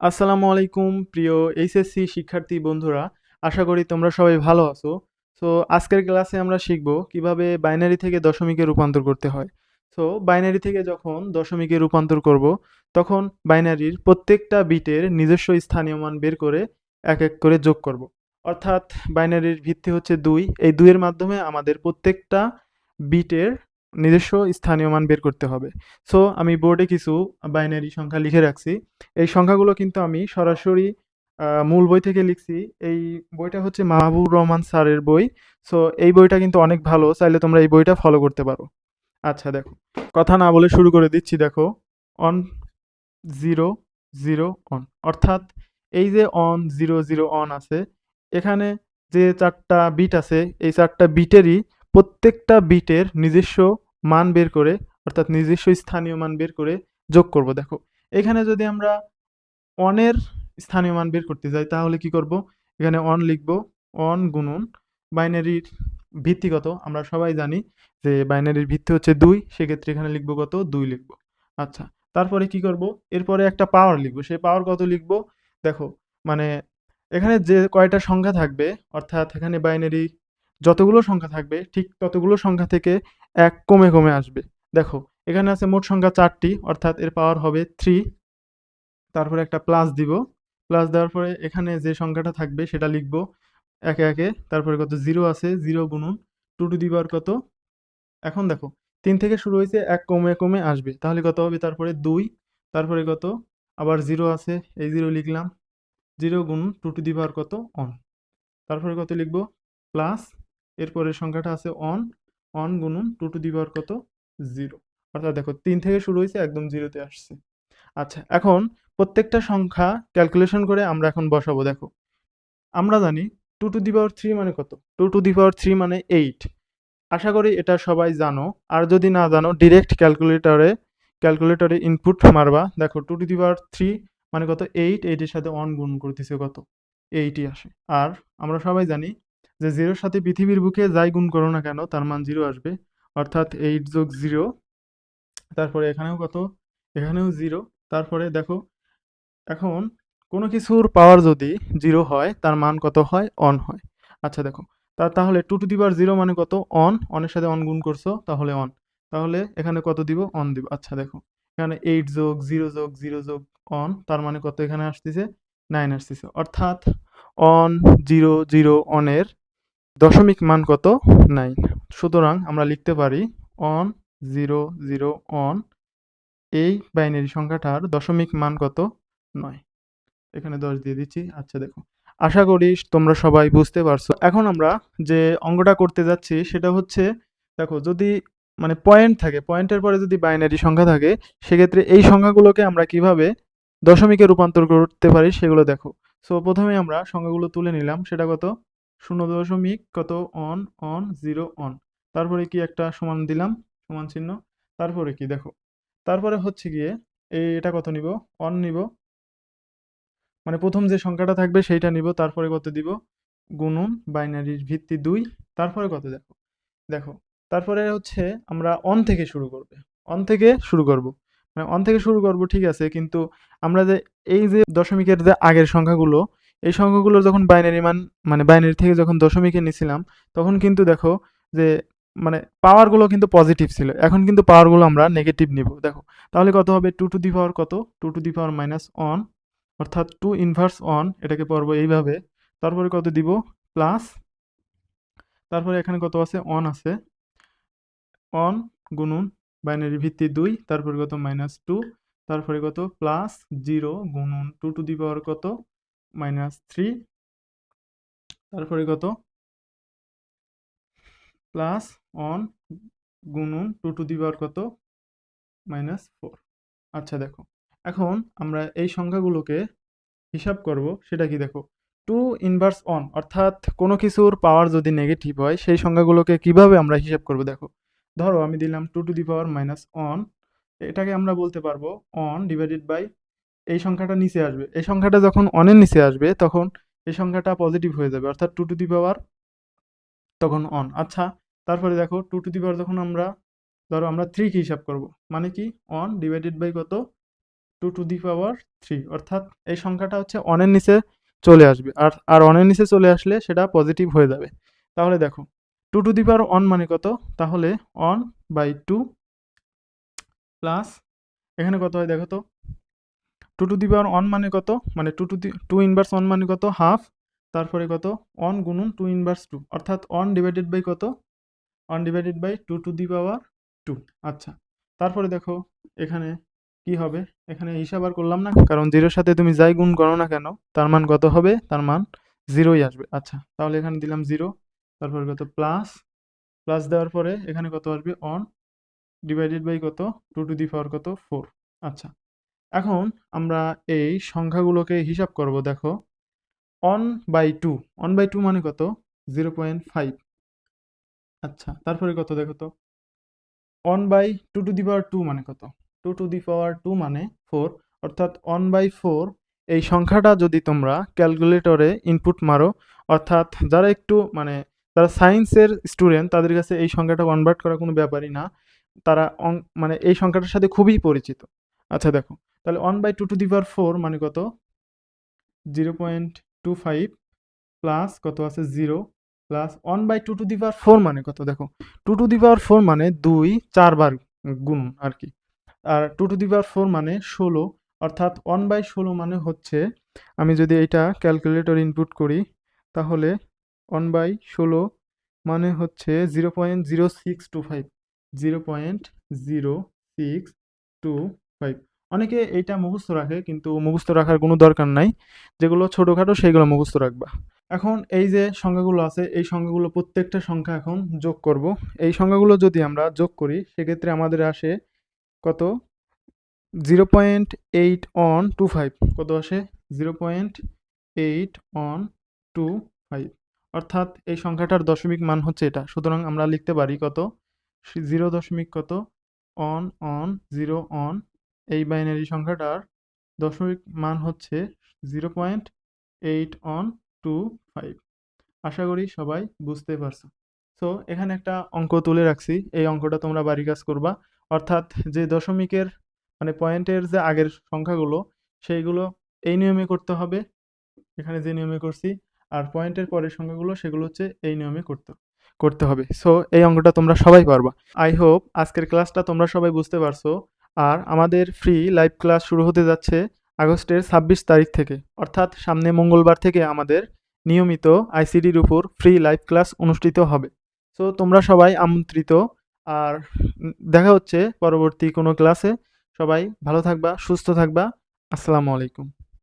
আসসালামু আলাইকুম, প্রিয় এইচএসসি শিক্ষার্থী বন্ধুরা। আশা করি তোমরা সবাই ভালো আছো। সো আজকের ক্লাসে আমরা শিখব কীভাবে বাইনারি থেকে দশমিকে রূপান্তর করতে হয়। সো বাইনারি থেকে যখন দশমিকে রূপান্তর করব, তখন বাইনারির প্রত্যেকটা বিটের নিজস্ব স্থানীয় মান বের করে এক এক করে যোগ করব। অর্থাৎ বাইনারির ভিত্তি হচ্ছে দুই। এই দুইয়ের মাধ্যমে আমাদের প্রত্যেকটা বিটের নিজস্ব স্থানীয় মান বের করতে হবে। সো আমি বোর্ডে কিছু বাইনারি সংখ্যা লিখে রাখছি। এই সংখ্যাগুলো কিন্তু আমি সরাসরি মূল বই থেকে লিখছি। এই বইটা হচ্ছে মাহবুব রহমান স্যারের বই। সো এই বইটা কিন্তু অনেক ভালো। চাইলে তোমরা এই বইটা ফলো করতে পারো। আচ্ছা দেখো। কথা না বলে শুরু করে দিচ্ছি, দেখো। অন জিরো জিরো অন অর্থাৎ এই যে অন জিরো জিরো অন আছে, এখানে যে চারটা বিট আছে, এই চারটা বিটেরই প্রত্যেকটা বিটের নিজস্ব মান বের করে, অর্থাৎ নিজস্ব স্থানীয় মান বের করে যোগ করব। দেখো, এখানে যদি আমরা অনের স্থানীয় মান বের করতে যাই, তাহলে কি করব? এখানে অন লিখব অন গুণন বাইনারির ভিত্তিগত আমরা সবাই জানি যে বাইনারির ভিত্তি হচ্ছে দুই, সেক্ষেত্রে এখানে লিখব কত? দুই লিখব। আচ্ছা তারপরে কি করব? এরপরে একটা পাওয়ার লিখব। সেই পাওয়ার কত লিখব? দেখো মানে এখানে যে কয়টা সংখ্যা থাকবে, অর্থাৎ এখানে বাইনারি যতগুলো সংখ্যা থাকবে, ঠিক ততগুলো সংখ্যা থেকে এক কমে কমে আসবে। দেখো, এখানে আছে মোট সংখ্যা চারটি, অর্থাৎ এর পাওয়ার হবে থ্রি তারপরে একটা প্লাস দিব। প্লাস দেওয়ার পরে এখানে যে সংখ্যাটা থাকবে সেটা লিখব একে একে, তারপরে কত? জিরো আছে জিরো গুণন টু টু দি পাওয়ার কত? এখন দেখো, তিন থেকে শুরু হয়েছে, এক কমে কমে আসবে। তাহলে কত হবে? তারপরে দুই, তারপরে কত? আবার জিরো আছে, এই জিরো লিখলাম। জিরো গুণ টু টু দি পাওয়ার কত? অন তারপরে কত লিখব? প্লাস এরপরের সংখ্যাটা আছে অন অন গুণন টু টু দি পাওয়ার কত? জিরো অর্থাৎ দেখো, তিন থেকে শুরু হয়েছে, একদম জিরোতে আসছে। আচ্ছা এখন প্রত্যেকটা সংখ্যা ক্যালকুলেশন করে আমরা এখন বসাবো। দেখো, আমরা জানি two to the power three মানে কত? Two to the power three মানে এইট আশা করি এটা সবাই জানো। আর যদি না জানো ডিরেক্ট ক্যালকুলেটরে ক্যালকুলেটরে ইনপুট মারবা। দেখো two to the power three মানে কত? এইট এইটের সাথে অন গুণ করতেছে কত? এইটই আসে। আর আমরা সবাই জানি যে জিরোর সাথে পৃথিবীর বুকে যাই গুণ করো না কেন, তার মান জিরো আসবে। অর্থাৎ এইট যোগ জিরো, তারপরে এখানেও কত? এখানেও জিরো। তারপরে দেখো, এখন কোনো কিছুর পাওয়ার যদি জিরো হয়, তার মান কত হয়? অন হয়। আচ্ছা দেখো, তা তাহলে two to the power zero মানে কত? অন অনের সাথে অন গুণ করছ, তাহলে অন তাহলে এখানে কত দিব? অন দিব। আচ্ছা দেখো, এখানে এইট যোগ জিরো যোগ জিরো যোগ অন তার মানে কত এখানে আসতেছে? নাইন আসতেছে। অর্থাৎ অন জিরো জিরো অনের দশমিক মান কত? নাইন সুতরাং আমরা লিখতে পারি অন জিরো জিরো অন এই বাইনারি সংখ্যাটার দশমিক মান কত? নয়। এখানে দশ দিয়ে দিচ্ছি। আচ্ছা দেখো। আশা করি তোমরা সবাই বুঝতে পারছ। এখন আমরা যে অঙ্কটা করতে যাচ্ছি সেটা হচ্ছে, দেখো, যদি মানে পয়েন্ট থাকে পয়েন্টের পরে যদি বাইনারি সংখ্যা থাকে, সেক্ষেত্রে এই সংখ্যাগুলোকে আমরা কীভাবে দশমিকে রূপান্তর করতে পারি সেগুলো দেখো। সো প্রথমে আমরা সংখ্যাগুলো তুলে নিলাম, সেটা কত? শূন্য দশমিক কত? অন অন জিরো অন তারপরে কি একটা সমান দিলাম, সমান চিহ্ন। তারপরে কি? দেখো, তারপরে হচ্ছে গিয়ে এই এটা কত নিব? অন নিব। মানে প্রথম যে সংখ্যাটা থাকবে সেইটা নিব, তারপরে কত দিব? গুণন, বাইনারির ভিত্তি দুই। তারপরে কত? দেখো দেখো, তারপরে হচ্ছে আমরা অন থেকে শুরু করবে। অন থেকে শুরু করব। মানে অন থেকে শুরু করব, ঠিক আছে। কিন্তু আমরা যে, এই যে দশমিকের যে আগের সংখ্যাগুলো, এই সংখ্যাগুলো যখন বাইনারি মান মানে বাইনারি থেকে যখন দশমিকে নিছিলাম, তখন কিন্তু দেখো যে মানে পাওয়ারগুলো কিন্তু পজিটিভ ছিল। এখন কিন্তু পাওয়ারগুলো আমরা নেগেটিভ নিব। দেখো, তাহলে কত হবে? টু টু দি পাওয়ার কত? Two to the power minus one অর্থাৎ টু ইনভার্স অন এটাকে পড়ব এইভাবে। তারপরে কত দিব? প্লাস তারপরে এখানে কত আছে? অন আছে। অন গুণন বাইনারি ভিত্তি দুই, তারপরে কত? মাইনাস টু, তারপরে কত? প্লাস জিরো গুণন টু টু দি পাওয়ার কত? মাইনাস থ্রি, তারপরে কত? প্লাস অন গুণন টু টু দি পাওয়ার কত? Minus four. আচ্ছা দেখো। এখন আমরা এই সংখ্যাগুলোকে হিসাব করব, সেটা কি দেখো? টু ইনভার্স অন অর্থাৎ কোনো কিছুর পাওয়ার যদি নেগেটিভ হয়, সেই সংখ্যাগুলোকে কীভাবে আমরা হিসাব করব? দেখো ধরো আমি দিলাম two to the power minus one এটাকে আমরা বলতে পারব অন ডিভাইডেড বাই এই সংখ্যাটা নিচে আসবে। এই সংখ্যাটা যখন অনের নিচে আসবে, তখন এই সংখ্যাটা পজিটিভ হয়ে যাবে, অর্থাৎ টু টু দি পাওয়ার তখন অন আচ্ছা তারপরে দেখো টু টু দি পাওয়ার যখন আমরা, ধরো আমরা থ্রি কি হিসাব করব মানে কি? অন ডিভাইডেড বাই কত? Two to the power three অর্থাৎ এই সংখ্যাটা হচ্ছে অনের নিচে চলে আসবে। আর আর অনের নিচে চলে আসলে সেটা পজিটিভ হয়ে যাবে। তাহলে দেখো two to the power one মানে কত? তাহলে অন বাই টু প্লাস এখানে কত হয় দেখো তো? Two to the power one মানে কত? মানে two to the two inverse one মানে কত? হাফ তারপরে কত? অন গুণন টু ইনভার্স টু অর্থাৎ অন ডিভাইডেড বাই কত? One divided by two to the power two আচ্ছা। তারপরে দেখো, এখানে কি হবে? এখানে হিসাব আর করলাম না, কারণ জিরোর সাথে তুমি যাই গুণ করো না কেন, তার মান কত হবে? তার মান জিরোই আসবে আচ্ছা। তাহলে এখানে দিলাম জিরো তারপরে কত? প্লাস প্লাস দেওয়ার পরে এখানে কত আসবে? অন ডিভাইডেড বাই কত? টু টু দি পাওয়ার কত? ফোর আচ্ছা এখন আমরা এই সংখ্যাগুলোকে হিসাব করব, দেখো। One by two one by two মানে কত? জিরো পয়েন্ট ফাইভ আচ্ছা তারপরে কত দেখো তো? One by two to the power two মানে কত? Two to the power two মানে ফোর অর্থাৎ অন বাই ফোর এই সংখ্যাটা যদি তোমরা ক্যালকুলেটরে ইনপুট মারো, অর্থাৎ যারা একটু মানে যারা সায়েন্সের স্টুডেন্ট তাদের কাছে এই সংখ্যাটা কনভার্ট করা কোনো ব্যাপারই না। তারা মানে এই সংখ্যাটার সাথে খুবই পরিচিত। আচ্ছা দেখো। তাহলে one by two to the power four মানে কত? Zero point two five plus কত আছে? Zero plus one by two to the power four মানে কত? দেখো two to the power four মানে দুই চারবার গুণ আর কি। আর two to the power four মানে ষোলো, অর্থাৎ ওয়ান বাই ষোলো মানে হচ্ছে, আমি যদি এটা ক্যালকুলেটর ইনপুট করি, তাহলে ওয়ান বাই ষোলো মানে হচ্ছে zero point zero six two five zero point zero six two five অনেকে এইটা মুখস্থ রাখে, কিন্তু মুখস্থ রাখার কোনো দরকার নাই। যেগুলো ছোটোখাটো, সেইগুলো মুখস্থ রাখবা। এখন এই যে সংখ্যাগুলো আছে, এই সংখ্যাগুলো প্রত্যেকটা সংখ্যা এখন যোগ করব। এই সংখ্যাগুলো যদি আমরা যোগ করি, সেক্ষেত্রে আমাদের আসে কত? Zero point eight one two five কত আসে? Zero point eight one two five অর্থাৎ এই সংখ্যাটার দশমিক মান হচ্ছে এটা। সুতরাং আমরা লিখতে পারি কত? জিরো দশমিক কত? One one, zero, one. এই বাইনারি সংখ্যাটার দশমিক মান হচ্ছে zero point eight one two five. আশা করি সবাই বুঝতে পারছ। সো, এখানে একটা অঙ্ক তুলে রাখছি। এই অঙ্কটা তোমরা বাড়ি কাজ করবা। অর্থাৎ যে দশমিকের মানে পয়েন্টের যে আগের সংখ্যাগুলো, সেইগুলো এই নিয়মে করতে হবে। এখানে যে নিয়মে করছি আর পয়েন্টের পরের সংখ্যাগুলো সেগুলো হচ্ছে এই নিয়মে করতে করতে হবে। সো এই অঙ্কটা তোমরা সবাই পারবা। আই হোপ আজকের ক্লাসটা তোমরা সবাই বুঝতে পারছ। আর আমাদের ফ্রি লাইভ ক্লাস শুরু হতে যাচ্ছে আগস্টের ছাব্বিশ তারিখ থেকে। অর্থাৎ সামনে মঙ্গলবার থেকে আমাদের নিয়মিত আইসিডির উপর ফ্রি লাইভ ক্লাস অনুষ্ঠিত হবে। সো তোমরা সবাই আমন্ত্রিত। আর দেখা হচ্ছে পরবর্তী কোনো ক্লাসে সবাই ভালো থাকবা, সুস্থ থাকবা। আসসালামু আলাইকুম।